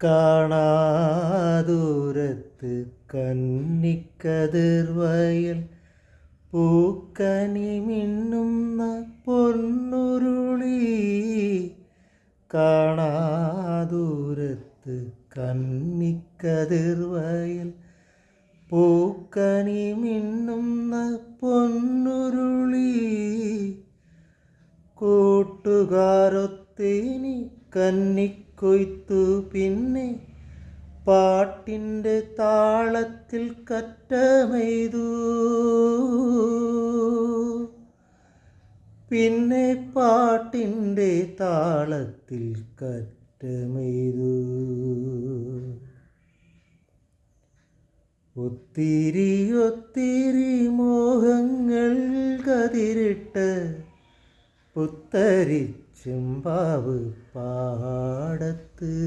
കാണാദൂരത്ത് കന്നിക്കതിർവയൽ പൂക്കനി മിന്നുന്ന പൊന്നുരുളി കാണാദൂരത്ത് കന്നിക്കതിർവയൽ പൂക്കനി മിന്നുന്ന പൊന്നുരുളി കൂട്ടുകാരൊത്തേനി കന്നിക്കൊയ്ത്തു പിന്നെ പാട്ടിന്റെ താളത്തിൽ കറ്റമെയ്തു. പിന്നെ പാട്ടിന്റെ താളത്തിൽ കറ്റമെയ്തു. ഒത്തിരി ഒത്തിരി മോഹങ്ങൾ കതിരിട്ട് പുത്തരിച്ചുംപാവ് പാടത്ത്.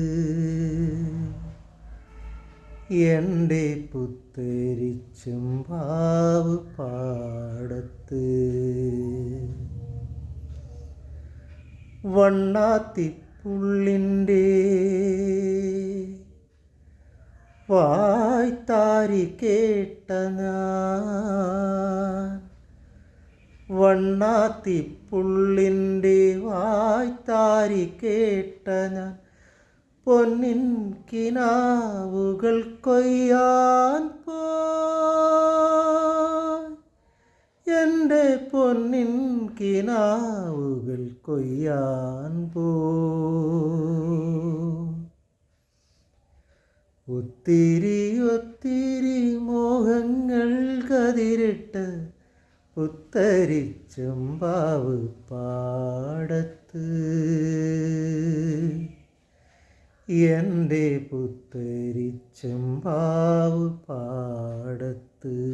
എന്റെ പുത്തരിച്ചുംപാവ് പാടത്ത്. വണ്ണാത്തിപ്പുള്ളിന്റെ വായ്ത്താരി കേട്ട വണ്ണാത്തിപ്പുള്ളിന്റെ വായ്ത്താരി കേട്ട ഞാൻ പൊന്നിൻ കിനാവുകൾ കൊയ്യാൻ പോ എന്റെ പൊന്നിൻ കിനാവുകൾ കൊയ്യാൻ പോ ഒത്തിരി ഒത്തിരി മോഹങ്ങൾ കതിരിട്ട് പുത്തരിച്ചുംപാവ് പാടത്ത്. എന്റെ പുത്തരിച്ചുംബാവ് പാടത്ത്.